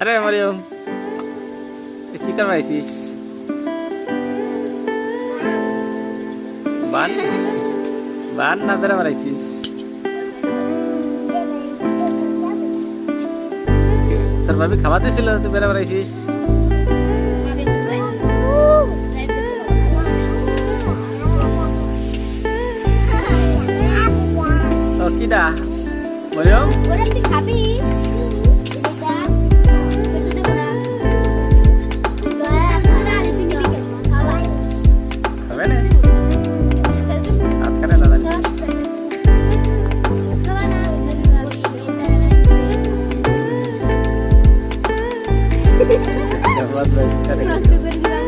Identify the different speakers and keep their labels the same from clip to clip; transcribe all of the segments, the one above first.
Speaker 1: আরে মরিয়ম এ কি করে আইছিস বান বান না ধরে মারাইছিস তোর ভাবি খাওয়া দিয়েছিল তুই বেড়ে বেড়াইছিস তো কিডা মরিয়ম
Speaker 2: ওরা তুই খাবি এটা
Speaker 1: বাদ বাদ কাটে গেছে।
Speaker 2: নষ্ট করে দিলাম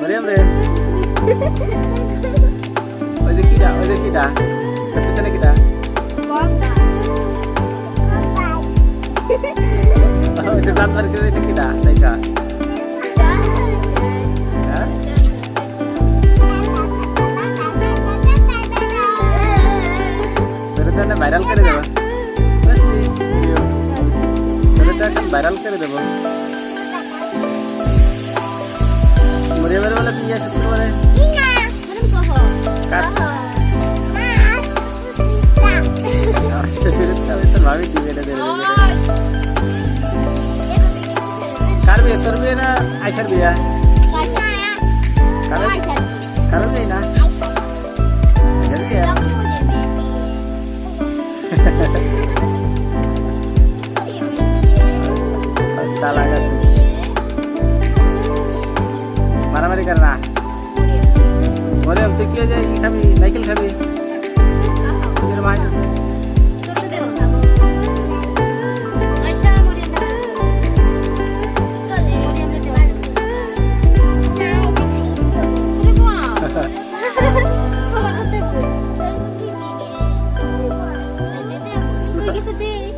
Speaker 1: মরিয়ম রে ওই যে কিডা ওই যে কিডা তোর পিছনে কিডা ওই যে দাঁত তো একটা ভাইরাল করে দেবো। মরিয়মের বলে বিয়ে শুক্র বলে? কার? শ্বশুরের তো ভাবি দিবে এটা দেবে। কার বিয়ে? তোর বিয়ে না আইসার বিয়ে? কারণ কারণ না? গেছে মারামারি কর না। মরিয়ম তুই কি হয়ে ই খাবি? নাইকেল খাবি? তোদের মা।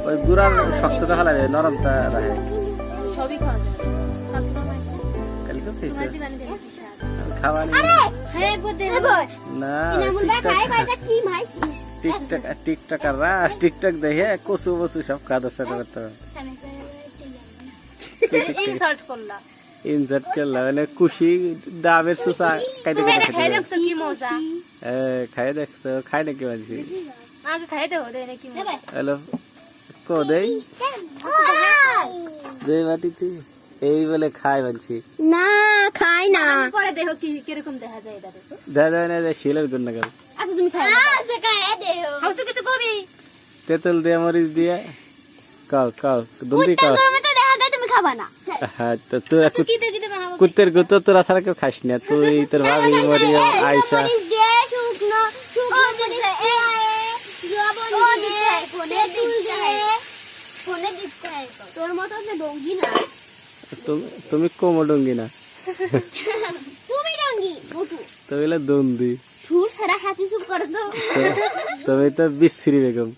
Speaker 1: ওই গুড়ার শক্তটা যায় নরমটা রাখে।
Speaker 2: সবই খাওয়া যায়।
Speaker 1: কালকে খাইছে
Speaker 2: দেবে
Speaker 1: খাওয়া নেই।
Speaker 2: হ্যাঁ গো দে
Speaker 1: না
Speaker 2: ইনামুল ভাই খায়
Speaker 1: টিকটক
Speaker 2: কয়টা? কি মাইছিস
Speaker 1: টিকটক টিকটক রা টিকটক দেখে কসু বসু সব কাজ আছে করতে
Speaker 2: ইনসাল্ট করলা।
Speaker 1: ইনসার্ট করলা মানে ডাবের সুসা কাইতে কাইতে
Speaker 2: খাই দেখছ কি মজা?
Speaker 1: এ খাই দেখছ? খাই নাকি মানছি
Speaker 2: আগে খাই দেবো দে নাকি
Speaker 1: হ্যালো কো দেই। দেই বাটিতে এই বলে খাই মানছি
Speaker 2: না খাই না। পরে দেখো কি কীরকম দেখা যায় এটা দেখো
Speaker 1: দা দা না শিলের গুণ না গেল।
Speaker 2: আচ্ছা তুমি খাই আচ্ছা খাই দেও হাউস কিছু কবি?
Speaker 1: তেঁতুল দিয়ে মরিচ দিয়ে। কাও কাও দুন্দি কাও
Speaker 2: গরমে তো দেখা যায় তুমি খাবা না।
Speaker 1: হ্যাঁ তো তুই
Speaker 2: আচ্ছা
Speaker 1: কুত্তের গুতো তোরা ছাড়া কেউ খাস না। তুই তোর ভাবি মরিয়ম আয়সা
Speaker 2: শুকনো শুকনো দিতে এ দিয়ে ফোনে জিততে হয় তোর মতো না ডঙ্গি না।
Speaker 1: তুমি তুমি কোমডঙ্গি না।
Speaker 2: তুমি ডঙ্গি মোটু।
Speaker 1: তুমি হলো দন্দি।
Speaker 2: সুর সারা হাতি সুপ করো তো
Speaker 1: তুমি তো বিশ্রী বেগম।